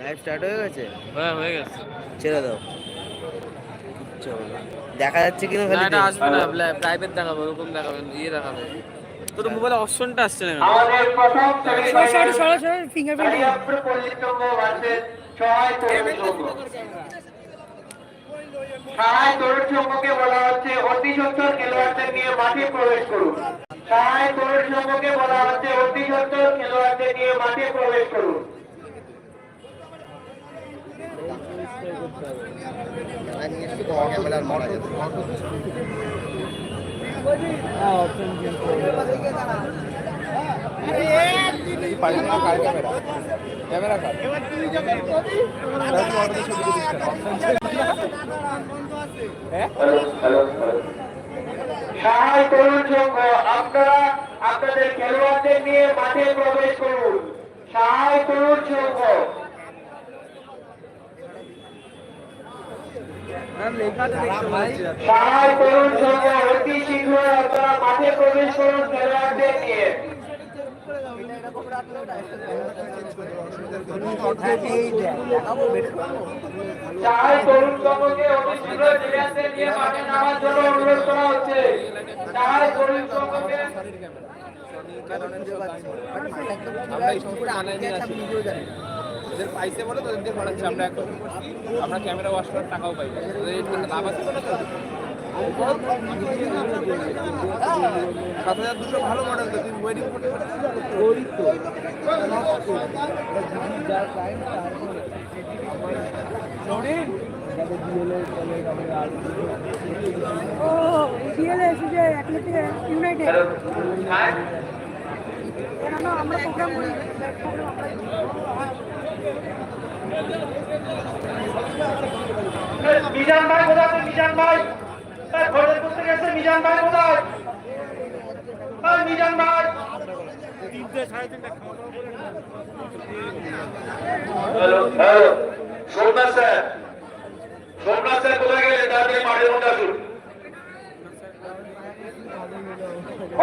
Live start হয়ে গেছে? হ্যাঁ হয়ে গেছে। ছেড়ে দাও। দেখা যাচ্ছে কিনা খালি এটা আসবে না। প্রাইভেট দেখাবে ওরকম দেখাবে ইয়ে দেখাবে। তোর মোবাইলে অপশনটা আসছে না? আমাদের প্রথম সেমিফাইনাল সরাসরি ফিঙ্গারপ্রিন্ট হরিয়াপুর পল্লী সংঘ ভার্সেস সহায় তরুণ সংঘকে বলা হচ্ছে, অতি সত্তর খেলোয়াড়দের নিয়ে মাঠে প্রবেশ করুন। সহায় তরুণ সংঘকে বলা হচ্ছে, অতি সত্তর খেলোয়াড়দের নিয়ে মাঠে প্রবেশ করুন। সহায় তরুণ সংঘ আপনারা আপনাদের খেলোয়াড়দের নিয়ে মাঠে প্রবেশ করুন সহায় তরুণ সংঘ সহায় সংঘ অতি শীঘ্র আপনারা মাঠে প্রবেশ করুন খেলোয়াড়দের নিয়ে। আমরা পাইছে বলে তোদের দিয়ে আমরা এখন আমরা ক্যামেরা ওয়াশ করার টাকাও পাই লাভ আছে বলে তো? সাত হাজার দুশো ভালো মডেল তো তুমি ওয়েডিং করতে ও ডিএলএ এসেছে অ্যাথলেটিক ইউনাইটেড। হ্যাঁ? আমরা প্রোগ্রাম করি। মিজান ভাই কোথায় মিজান ভাই? এই ঘরের করতে গেছে মিজান ভাই কোথায়? এই মিজান ভাই। সোমনাথ স্যার। সোমনাথ স্যার কোথায় গেলেন? তাড়াতাড়ি মাঠের মধ্যে আসুন।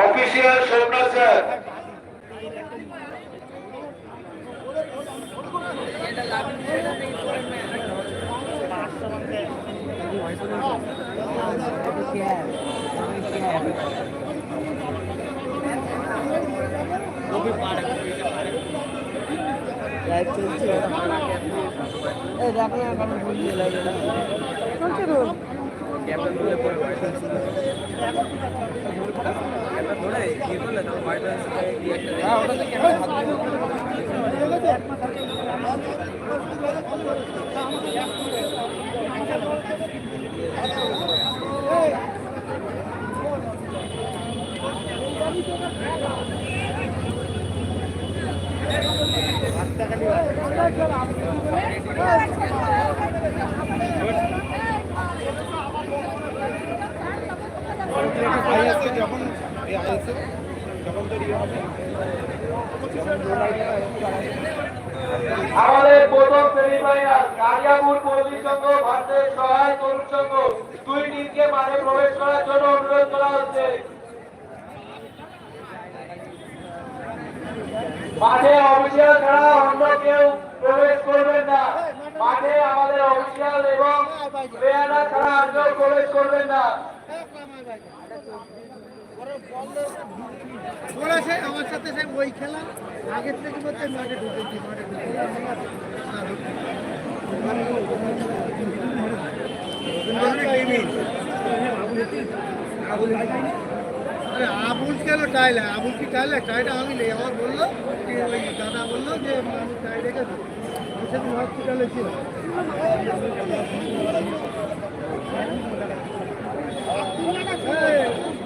Official Somnath sir. লাইভ চলছে এই দেখ না এখন বলছি লাইভ চলছে তো হ্যাঁ যখন যখন তোর হবে আমাদের প্রথম সেমিফাইনাল, কালিয়াপুর পল্লী সংঘ ভারতের সহায় তরুণ সংঘ দুই টিমকে মাঠে প্রবেশ করার জন্য অনুরোধ করা হচ্ছে। মাঠে অফিসিয়াল ছাড়া অন্য কেউ প্রবেশ করবেন না। মাঠে আমাদের অফিসিয়াল এবং প্লেয়াররা ছাড়া আর কেউ প্রবেশ করবেন না। বলেছে আমার সাথে সে ওই খেলা আগের থেকে বলছে মাঠে ঢুকেছি মাঠে আরে আবুল কেন টাইলে, আবুল কি টাইলে? টাইটা আমি নেই, আমার বলল দাদা বলল যে আমি টাই রেখেছি সেদিন হসপিটালে ছিল এইটাও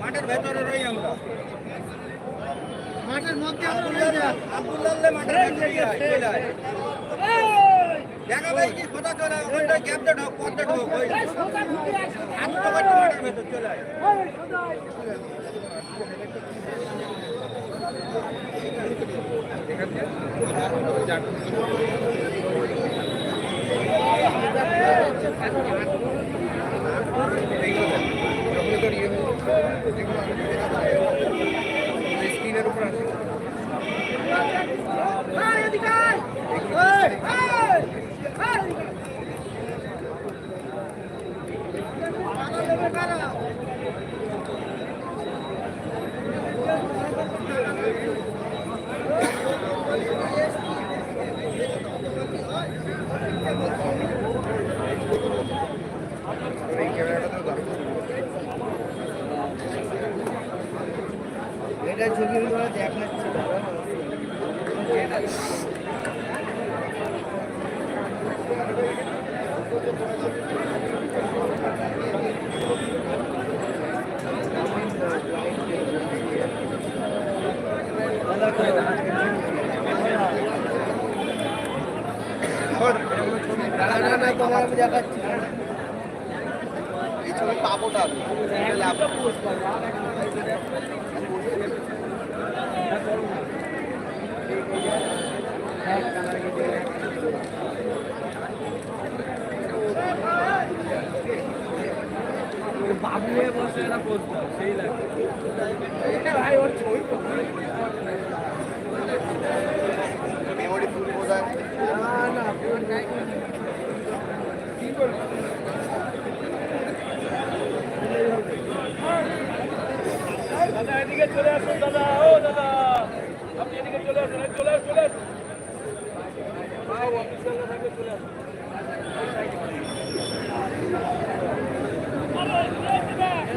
মাঠের ভেতরে রই আমরা মাঠের মধ্যে আব্দুল্লাহ মাঠের ভেতরে দেখা ভাই কি কথা চলে ওইটা গ্যাপটা ঢোক পথটা ঢোক ওই করছি মাঠের ভেতর চলে Thank you. এটা ছবি হলো দেখ না তোমার আমি দেখাচ্ছি। এই ছবি পাবো না লাভ বাবু হয়ে বসে না বসতো সেই লাগে। ভাই ওর ছবি মেমোরি ফুল বোঝায় না না পুরো নাই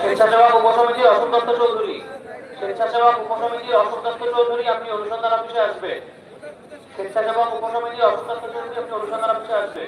স্বেচ্ছাসেবক উপসমিতি অশোক দত্ত চৌধুরী। স্বেচ্ছাসেবক উপসমিতি অশোক দত্ত চৌধুরী, আপনি অনুসন্ধান অফিসে আসবে। স্বেচ্ছাসেবক উপসমিতি অশোক দত্ত চৌধুরী, আপনি অনুসন্ধান অফিসে আসবে।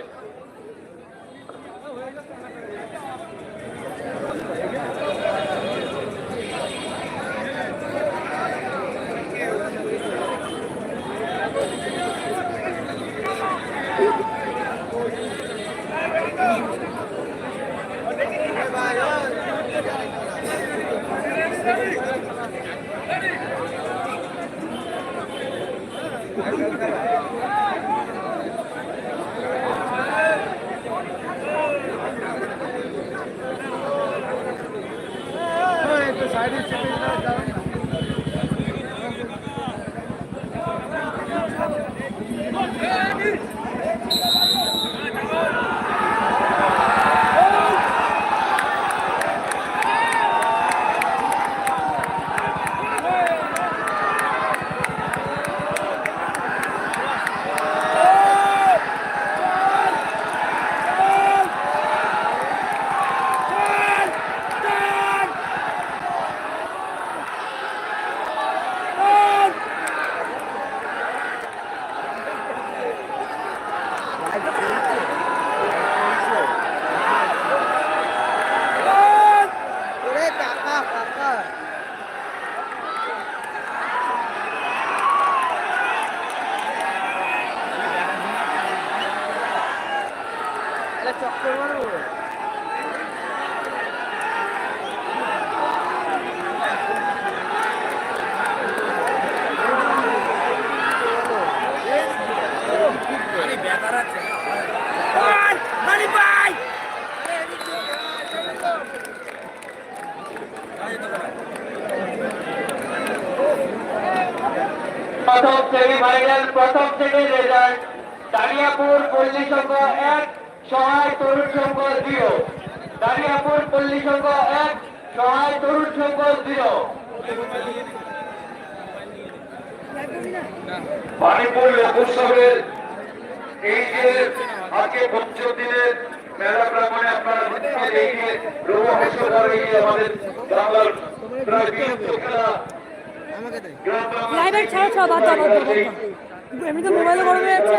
ਸਾਈਡ ਵਿੱਚ প্রথম থেকে বাড়ি প্রথম থেকে রেজাল্ট তারিয়াপুর পল্লী সংঘ এক সহায় তরুণ সংঘ জিরো। দাঁড়িয়াপুর পল্লী সংঘ এক সহায় তরুণ সংঘ জিরো। মানিপুর লোক উৎসবের এই যে আজকে পঞ্চম দিনের মেলা প্রাঙ্গণে আপনারা এই যে রোহ হাস্যকর এই যে আমাদের বাংলার প্রায় বিলুপ্ত খেলা গ্রাম ছাড়া ছাড়া বাদ দাও, দাও। এমনিতে মোবাইলে গরম যাচ্ছে।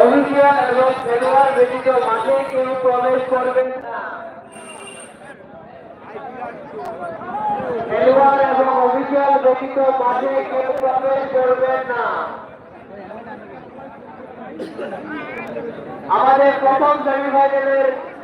অভিজ্ঞা এবং খেলোয়াড় ব্যতীত মাঠে কেউ প্রবেশ করবেন না। খেলোয়াড় এবং অভিজ্ঞান ব্যতীত মাঠে কেউ প্রবেশ করবেন না। আমাদের প্রথম সেমিফাইনালের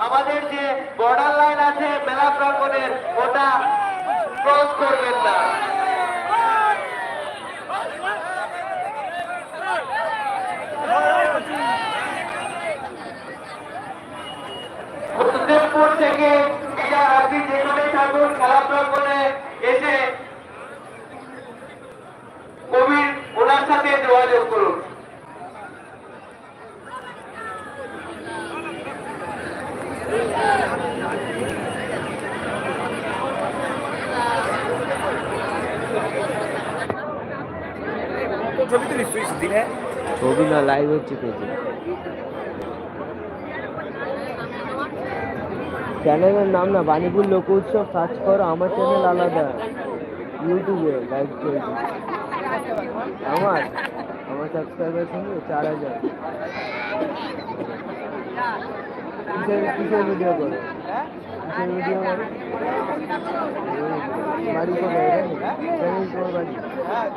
আমাদের যে বর্ডার লাইন আছে মেলা প্রাঙ্গনের ওটা ক্রস করবেন না উত্তরপুর থেকে এটা আপনি যেখানে থাকুন খেলা প্রাঙ্গণে এসে কবির ওনার সাথে যোগাযোগ করুন ছবি না লাইভ হচ্ছে পেজে চ্যানেলের নাম না বাণীপুর লোক উৎসব সার্চ করো আমার চ্যানেল আলাদা। ইউটিউবে লাইভ চলছে আমার? আমার সাবস্ক্রাইবার সঙ্গে চার হাজার। কিসের কিসের ভিডিও করো? বাড়ি কোথায় বাড়ি আহ,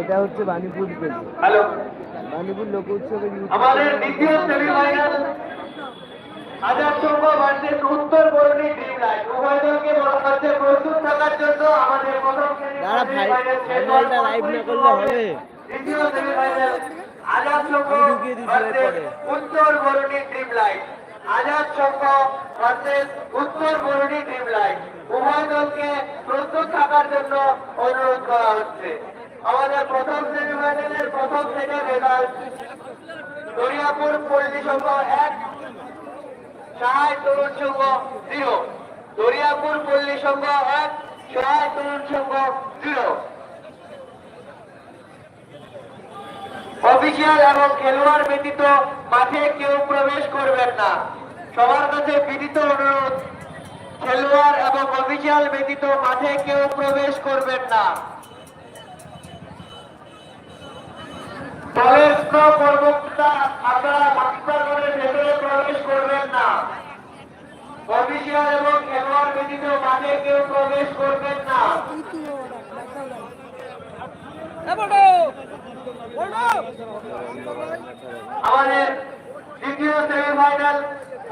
এটা হচ্ছে বাণীপুর পেজ। হ্যালো। বাণীপুর লোক উৎসবের আমাদের দ্বিতীয় সেমিফাইনাল হাজার সংঘ versus Uttar Barani dream line উভয় দলকে হচ্ছে প্রস্তুত থাকার জন্য আমাদের প্রথম দাঁড়া ভাই, ফাইনালটা লাইভ না করলে হবে। দ্বিতীয় সেমিফাইনাল ভার্সেস এরপরে। Uttar Barani dream line Azad Sangha versus Uttar Barani dream line. উভয় দলকে প্রস্তুত থাকার জন্য অনুরোধ করা হচ্ছে। আমাদের প্রথম সেমিফাইনালের প্রথম সেটের রেজাল্ট দরিয়াপুর পল্লী সংঘ এক সহায় তরুণ সংঘ জিরো। দরিয়াপুর পল্লী সংঘ এক সহায় তরুণ সংঘ জিরো। অফিসিয়াল এবং খেলোয়াড় ব্যতীত মাঠে কেউ প্রবেশ করবেন না। সবার কাছে বিনীত অনুরোধ, খেলোয়াড় এবং অফিসিয়াল ব্যতীত মাঠে কেউ প্রবেশ করবেন না। কর্মকর্তা আপনারা প্রবেশ করবেন না। অফিসিয়াল এবং খেলোয়াড় ব্যতীত মাঠে কেউ প্রবেশ করবেন না। আমাদের দ্বিতীয় সেমিফাইনাল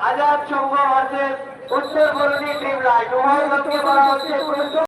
আজাদ সংঘ ভার্সেস উত্তর বরণী টিম লাইন উভয় দলকে বলা হচ্ছে প্রস্তুত